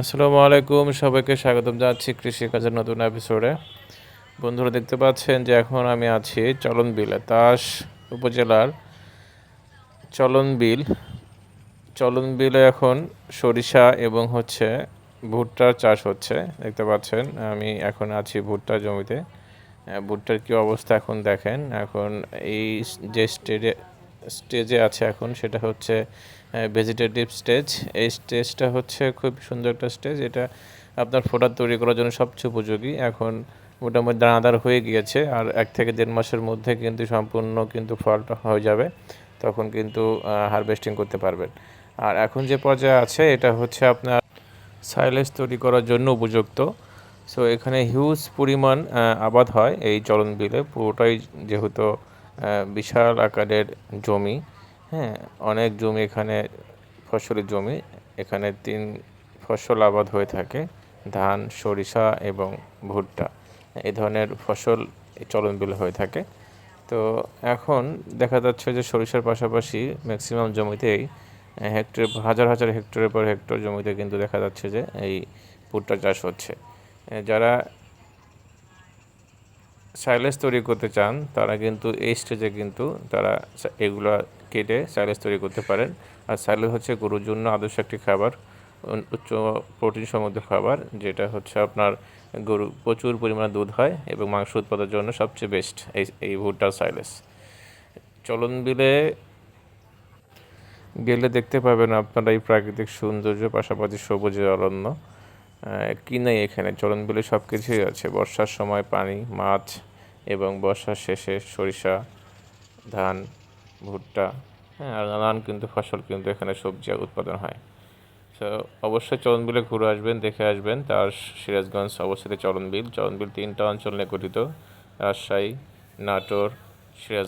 আসসালামু আলাইকুম, সবাইকে স্বাগতম জানাচ্ছি কৃষিকাজের নতুন এপিসোডে বন্ধুরা দেখতে পাচ্ছেন যে এখন আমি আছি চলন বিলে তাস উপজেলার চলন বিল চলন বিলে এখন সরিষা এবং হচ্ছে ভুট্টার চাষ হচ্ছে, দেখতে পাচ্ছেন। আমি এখন আছি ভুট্টার জমিতে। ভুট্টার কি অবস্থা এখন দেখেন। এখন এই যে স্টেজে স্টেজে আছে এখন, সেটা হচ্ছে ভেজিটেটিভ স্টেজ এই স্টেজটা হচ্ছে খুব সুন্দর একটা স্টেজ এটা আপনার ফোটা তৈরি করার জন্য সবচেয়ে উপযোগী। এখন মোটামুটি দানাদার হয়ে গিয়েছে, আর এক থেকে দেড় মাসের মধ্যে কিন্তু সম্পূর্ণ কিন্তু ফলটা হয়ে যাবে, তখন কিন্তু হারভেস্টিং করতে পারবেন। আর এখন যে পর্যায়ে আছে, এটা হচ্ছে আপনার সাইলেজ তৈরি করার জন্য উপযুক্ত। সো এখানে হিউজ পরিমাণ আবাদ হয় এই চলন বিলে। পুরোটাই যেহেতু বিশাল আকারের জমি হ্যাঁ অনেক জমি এখানে, ফসলের জমি এখানে তিন ফসল আবাদ হয়ে থাকে, ধান, সরিষা এবং ভুট্টা। এই ধরনের ফসল এই চলন বিলে হয়ে থাকে। তো এখন দেখা যাচ্ছে যে সরিষার পাশাপাশি ম্যাক্সিমাম জমিতেই হেক্টর হাজার হাজার হেক্টরের পর হেক্টর জমিতে কিন্তু দেখা যাচ্ছে যে এই ভুট্টা চাষ হচ্ছে। যারা সাইলেজ তৈরি করতে চান, তারা কিন্তু এই স্টেজে কিন্তু তারা এগুলা কেটে সাইলেজ তৈরি করতে পারেন। আর সাইলেজ হচ্ছে গরুর জন্য আদর্শ একটি খাবার উচ্চ প্রোটিন সমৃদ্ধ খাবার, যেটা হচ্ছে আপনার গরু, প্রচুর পরিমাণে দুধ হয় এবং মাংস উৎপাদনের জন্য সবচেয়ে বেস্ট এই এই ভুট্টা সাইলেজ চলন বিলে, গেলে দেখতে পাবেন আপনারা এই প্রাকৃতিক সৌন্দর্য, পাশাপাশি সবুজের অরণ্য। কি নেই এখানে? চলন বিলে সব কিছুই আছে। বর্ষার সময় পানি, মাছ এবং বর্ষার শেষে সরিষা, ধান ভুট্টা হ্যাঁ আর নানান কিন্তু ফসল কিন্তু এখানে সবজি উৎপাদন হয়। তো অবশ্যই চরণবিলে বিলে ঘুরে আসবেন, দেখে আসবেন। তার সিরাজগঞ্জ অবস্থিত চরণবিল বিল চলন বিল তিনটা অঞ্চল নিয়ে গঠিত। রাজশাহী, নাটোর, সিরাজ